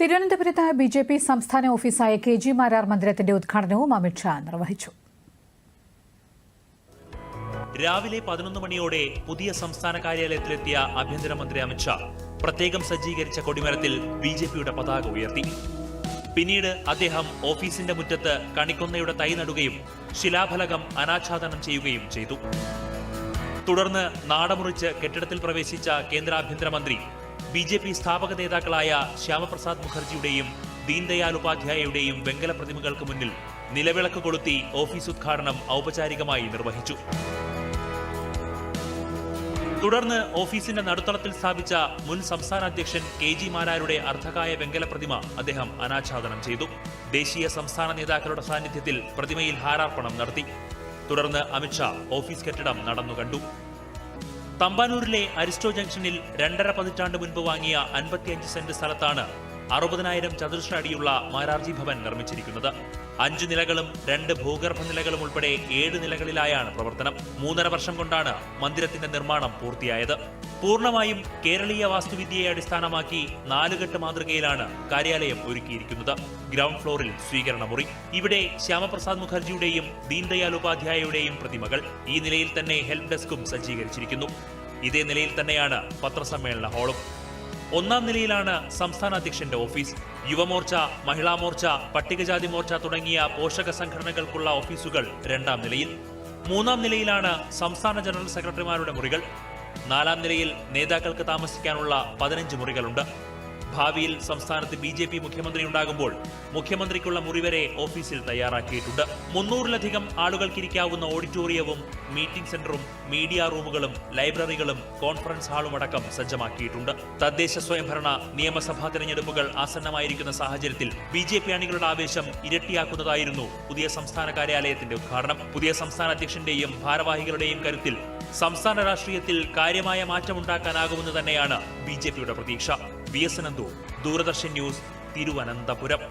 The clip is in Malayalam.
തിരുവനന്തപുരത്ത് ബി ജെ പി സംസ്ഥാന ഓഫീസായ കെ ജി മാരാർ മന്ദിരത്തിന്റെ ഉദ്ഘാടനവും അമിത്ഷാ നിർവഹിച്ചു. രാവിലെ പതിനൊന്ന് മണിയോടെ പുതിയ സംസ്ഥാന കാര്യാലയത്തിലെത്തിയ ആഭ്യന്തരമന്ത്രി അമിത്ഷാ പ്രത്യേകം സജ്ജീകരിച്ച കൊടിമരത്തിൽ ബി ജെ പിയുടെ പതാക ഉയർത്തി. പിന്നീട് അദ്ദേഹം ഓഫീസിന്റെ മുറ്റത്ത് കണിക്കൊന്നയുടെ തൈ നടുകയും ശിലാഫലകം അനാച്ഛാദനം ചെയ്യുകയും ചെയ്തു. തുടർന്ന് നാടമുറിച്ച് കെട്ടിടത്തിൽ പ്രവേശിച്ച കേന്ദ്ര ആഭ്യന്തരമന്ത്രി ബി ജെ പി സ്ഥാപക നേതാക്കളായ ശ്യാമപ്രസാദ് മുഖർജിയുടെയും ദീൻദയാൽ ഉപാധ്യായയുടെയും വെങ്കല പ്രതിമകൾക്ക് മുന്നിൽ നിലവിളക്ക് കൊളുത്തി ഓഫീസ് ഉദ്ഘാടനം ഔപചാരികമായി നിർവഹിച്ചു. തുടർന്ന് ഓഫീസിന്റെ നടുത്തളത്തിൽ സ്ഥാപിച്ച മുൻ സംസ്ഥാന അധ്യക്ഷൻ കെ ജി മാരാരുടെ അർദ്ധകായ വെങ്കല പ്രതിമ അദ്ദേഹം അനാച്ഛാദനം ചെയ്തു. ദേശീയ സംസ്ഥാന നേതാക്കളുടെ സാന്നിധ്യത്തിൽ പ്രതിമയിൽ ഹാരാർപ്പണം നടത്തി. തുടർന്ന് അമിത്ഷാ ഓഫീസ് കെട്ടിടം നടന്നു കണ്ടു തമ്പാനൂരിലെ അരിസ്റ്റോ ജംഗ്ഷനിൽ രണ്ടര പതിറ്റാണ്ട് മുൻപ് വാങ്ങിയ അൻപത്തിയഞ്ച് സെന്റ് സ്ഥലത്താണ് അറുപതിനായിരം ചതുരശ്ര അടിയുള്ള മാരാർജി ഭവൻ നിർമ്മിച്ചിരിക്കുന്നത്. അഞ്ച് നിലകളും രണ്ട് ഭൂഗർഭ നിലകളും ഉൾപ്പെടെ ഏഴ് നിലകളിലായാണ് പ്രവർത്തനം. മൂന്നര വർഷം കൊണ്ടാണ് മന്ദിരത്തിന്റെ നിർമ്മാണം പൂർത്തിയായത്. പൂർണമായും കേരളീയ വാസ്തുവിദ്യയെ അടിസ്ഥാനമാക്കി നാലുകെട്ട് മാതൃകയിലാണ് കാര്യാലയം ഒരുക്കിയിരിക്കുന്നത്. ഗ്രൗണ്ട് ഫ്ലോറിൽ സ്വീകരണ മുറി ഇവിടെ ശ്യാമപ്രസാദ് മുഖർജിയുടെയും ദീൻദയാൽ ഉപാധ്യായയുടെയും പ്രതിമകൾ ഈ നിലയിൽ തന്നെ ഹെൽപ് ഡെസ്കും സജ്ജീകരിച്ചിരിക്കുന്നു. ഇതേ നിലയിൽ തന്നെയാണ് പത്രസമ്മേളന ഹാളും. ഒന്നാം നിലയിലാണ് സംസ്ഥാന അധ്യക്ഷന്റെ ഓഫീസ്. യുവമോർച്ച മഹിളാ മോർച്ച പട്ടികജാതി മോർച്ച തുടങ്ങിയ പോഷക സംഘടനകൾക്കുള്ള ഓഫീസുകൾ രണ്ടാം നിലയിൽ. മൂന്നാം നിലയിലാണ് സംസ്ഥാന ജനറൽ സെക്രട്ടറിമാരുടെ മുറികൾ. നാലാം നിലയിൽ നേതാക്കൾക്ക് താമസിക്കാനുള്ള പതിനഞ്ച് മുറികളുണ്ട്. ഭാവിയിൽ സംസ്ഥാനത്ത് ബി ജെ പി മുഖ്യമന്ത്രി ഉണ്ടാകുമ്പോൾ മുഖ്യമന്ത്രിക്കുള്ള മുറിവരെ ഓഫീസിൽ തയ്യാറാക്കിയിട്ടുണ്ട്. മുന്നൂറിലധികം ആളുകൾക്കിരിക്കാവുന്ന ഓഡിറ്റോറിയവും മീറ്റിംഗ് സെന്ററും മീഡിയ റൂമുകളും ലൈബ്രറികളും കോൺഫറൻസ് ഹാളും അടക്കം സജ്ജമാക്കിയിട്ടുണ്ട്. തദ്ദേശ സ്വയംഭരണ നിയമസഭാ തെരഞ്ഞെടുപ്പുകൾ ആസന്നമായിരിക്കുന്ന സാഹചര്യത്തിൽ ബി ജെ പി അണികളുടെ ആവേശം ഇരട്ടിയാക്കുന്നതായിരുന്നു പുതിയ സംസ്ഥാന കാര്യാലയത്തിന്റെ ഉദ്ഘാടനം. പുതിയ സംസ്ഥാന അധ്യക്ഷന്റെയും ഭാരവാഹികളുടെയും കരുത്തിൽ സംസ്ഥാന രാഷ്ട്രീയത്തിൽ കാര്യമായ മാറ്റമുണ്ടാക്കാനാകുമെന്ന് തന്നെയാണ് ബി ജെ പിയുടെ പ്രതീക്ഷ. V S Ananthu Doordarshan news Thiruvananthapuram.